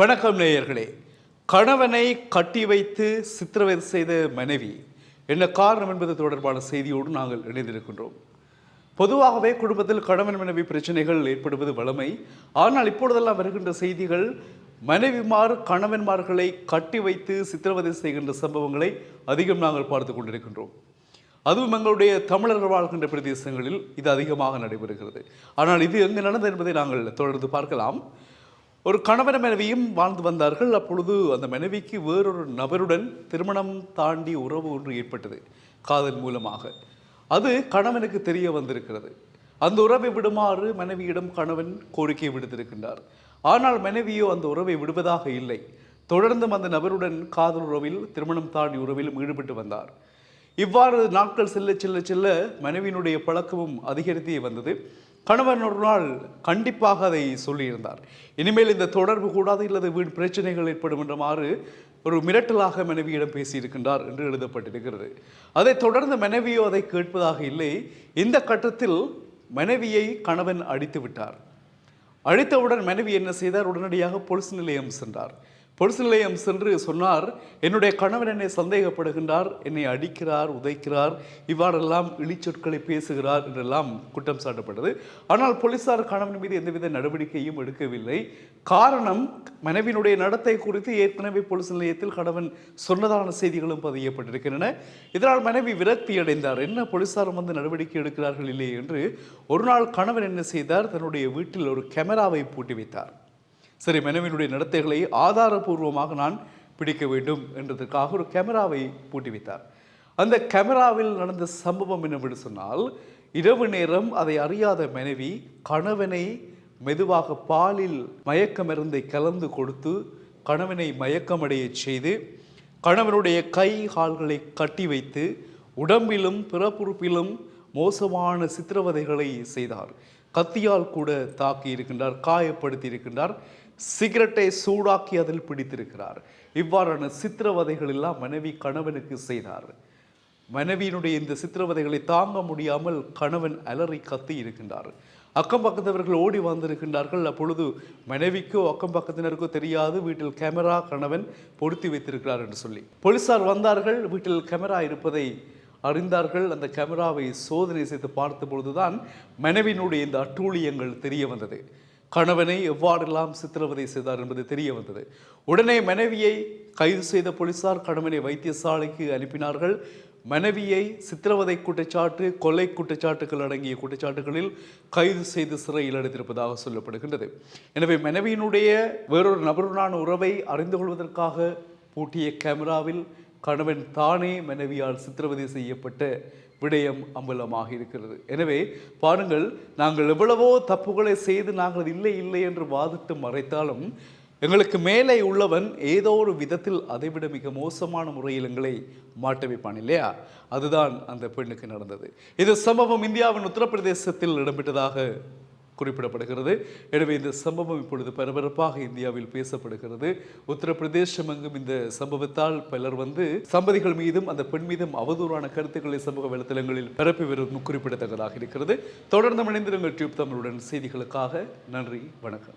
வணக்கம் நேயர்களே. கணவனை கட்டி வைத்து சித்திரவதை செய்த மனைவி. என்ன காரணம் என்பது தொடர்பான செய்தியோடு நாங்கள் இணைந்திருக்கின்றோம். பொதுவாகவே குடும்பத்தில் கணவன் மனைவி பிரச்சனைகள் ஏற்படுவது வழமை. ஆனால் இப்பொழுதெல்லாம் வருகின்ற செய்திகள் மனைவிமார் கணவன்மார்களை கட்டி வைத்து சித்திரவதை செய்கின்ற சம்பவங்களை அதிகம் நாங்கள் பார்த்து கொண்டிருக்கின்றோம். அதுவும் எங்களுடைய தமிழர்கள் வாழ்கின்ற பிரதேசங்களில் இது அதிகமாக நடைபெறுகிறது. ஆனால் இது எங்கு நடந்தது என்பதை நாங்கள் தொடர்ந்து பார்க்கலாம். ஒரு கணவன் மனைவியும் வாழ்ந்து வந்தார்கள். அப்பொழுது அந்த மனைவிக்கு வேறொரு நபருடன் திருமணம் தாண்டி உறவு ஒன்று ஏற்பட்டது காதல் மூலமாக. அது கணவனுக்கு தெரிய வந்திருக்கிறது. அந்த உறவை விடுமாறு மனைவியிடம் கணவன் கோரிக்கை விடுத்திருக்கின்றார். ஆனால் மனைவியோ அந்த உறவை விடுவதாக இல்லை. தொடர்ந்தும் அந்த நபருடன் காதல் உறவில் திருமணம் தாண்டி உறவிலும் ஈடுபட்டு வந்தார். இவ்வாறு நாட்கள் செல்ல செல்ல செல்ல மனைவியினுடைய பழக்கமும் அதிகரித்தே வந்தது. கணவன் ஒரு நாள் கண்டிப்பாக அதை சொல்லியிருந்தார். இனிமேல் இந்த தொடர்பு கூடாது இல்லது வீண் பிரச்சனைகள் ஏற்படும் என்றமாறு ஒரு மிரட்டலாக மனைவியிடம் பேசியிருக்கின்றார் என்று எழுதப்பட்டிருக்கிறது. அதைத் தொடர்ந்து மனைவியோ அதை கேட்பதாக இல்லை. இந்த கட்டத்தில் மனைவியை கணவன் அடித்து விட்டார் அழித்தவுடன் மனைவி என்ன செய்தார்? உடனடியாக பொலிஸ் நிலையம் சென்றார். பொலிஸ் நிலையம் சென்று சொன்னார் என்னுடைய கணவன் என்னை சந்தேகப்படுகின்றார் என்னை அடிக்கிறார் உதைக்கிறார் இவ்வாறெல்லாம் இழிச்சொற்களை பேசுகிறார் என்றெல்லாம் குற்றம் சாட்டப்பட்டது. ஆனால் போலீசார் கணவன் மீது எந்தவித நடவடிக்கையும் எடுக்கவில்லை. காரணம் மனைவியினுடைய நடத்தை குறித்து ஏற்கனவே பொலிஸ் நிலையத்தில் கணவன் சொன்னதான செய்திகளும் பதியப்பட்டிருக்கின்றன. இதனால் மனைவி விரக்தி அடைந்தார். என்ன போலீசார் வந்து நடவடிக்கை எடுக்கிறார்கள் இல்லை என்று ஒரு நாள் கணவன் என்ன செய்தார்? தன்னுடைய வீட்டில் ஒரு கேமராவை பூட்டி வைத்தார். சரி மெனவினுடைய நடத்தைகளை ஆதாரபூர்வமாக நான் பிடிக்க வேண்டும் என்றதற்காக ஒரு கேமராவை பூட்டி வைத்தார் அந்த கேமராவில் நடந்த சம்பவம் என்னவென்று சொன்னால் இரவு நேரம் அதை அறியாத மனைவி கணவனை மெதுவாக பாலில் மயக்க மருந்தை கலந்து கொடுத்து கணவனை மயக்கமடைய செய்து கணவனுடைய கை கால்களை கட்டி வைத்து உடம்பிலும் பிறப்புறுப்பிலும் மோசமான சித்திரவதைகளை செய்தார். கத்தியால் கூட தாக்கி இருக்கின்றார் காயப்படுத்தி இருக்கின்றார் சிகரெட்டை சூடாக்கி அதில் பிடித்திருக்கிறார். இவ்வாறான சித்திரவதைகள் எல்லாம் மனைவி கணவனுக்கு செய்தார். மனைவியினுடைய இந்த சித்திரவதைகளை தாங்க முடியாமல் கணவன் அலறி கத்தி இருக்கின்றார். அக்கம் பக்கத்தவர்கள் ஓடி வந்திருக்கின்றார்கள். அப்பொழுது மனைவிக்கோ அக்கம் பக்கத்தினருக்கோ தெரியாது. வீட்டில் கேமரா கணவன் பொருத்தி வைத்திருக்கிறார் என்று சொல்லி. போலீசார் வந்தார்கள். வீட்டில் கேமரா இருப்பதை அறிந்தார்கள். அந்த கேமராவை சோதனை செய்து பார்த்த பொழுதுதான் மனைவியினுடைய இந்த அட்டூழியங்கள் தெரிய வந்தது. கணவனை எவ்வாறெல்லாம் சித்திரவதை செய்தார் என்பது தெரிய வந்தது. உடனே மனைவியை கைது செய்த போலீசார் கணவனை வைத்தியசாலைக்கு அனுப்பினார்கள். மனைவியை சித்திரவதை குற்றச்சாட்டு கொலை குற்றச்சாட்டுகள் அடங்கிய குற்றச்சாட்டுகளில் கைது செய்து சிறையில் அடைத்திருப்பதாக சொல்லப்படுகின்றது. எனவே மனைவியினுடைய வேறொரு நபருடனான உறவை அறிந்து கொள்வதற்காக பூட்டிய கேமராவில் கணவன் தானே மனைவியால் சித்திரவதை செய்யப்பட்ட விடயம் அம்பலமாக இருக்கிறது. எனவே பாருங்கள் நாங்கள் எவ்வளவோ தப்புகளை செய்து நாங்கள் அது இல்லை இல்லை என்று வாதிட்டு மறைத்தாலும் எங்களுக்கு மேலே உள்ளவன் ஏதோ ஒரு விதத்தில் அதைவிட மிக மோசமான முறையில் எங்களை மாட்ட வைப்பான் இல்லையா? அதுதான் அந்த பெண்ணுக்கு நடந்தது. இது சம்பவம் இந்தியாவின் உத்தரப்பிரதேசத்தில் இடம்பெற்றதாக குறிப்பிடப்படுகிறது. எனவே இந்த சம்பவம் இப்பொழுது பரபரப்பாக இந்தியாவில் பேசப்படுகிறது. உத்தரப்பிரதேசம் எங்கும் இந்த சம்பவத்தால் பலர் வந்து சம்பதிகள் மீதும் அந்த பெண் மீதும் அவதூறான கருத்துக்களை சமூக வலைத்தளங்களில் பரப்பி வரும் குறிப்பிடத்தக்கதாக இருக்கிறது. தொடர்ந்து இணைந்திருங்கள் டியூப் தமிழுடன். செய்திகளுக்காக நன்றி வணக்கம்.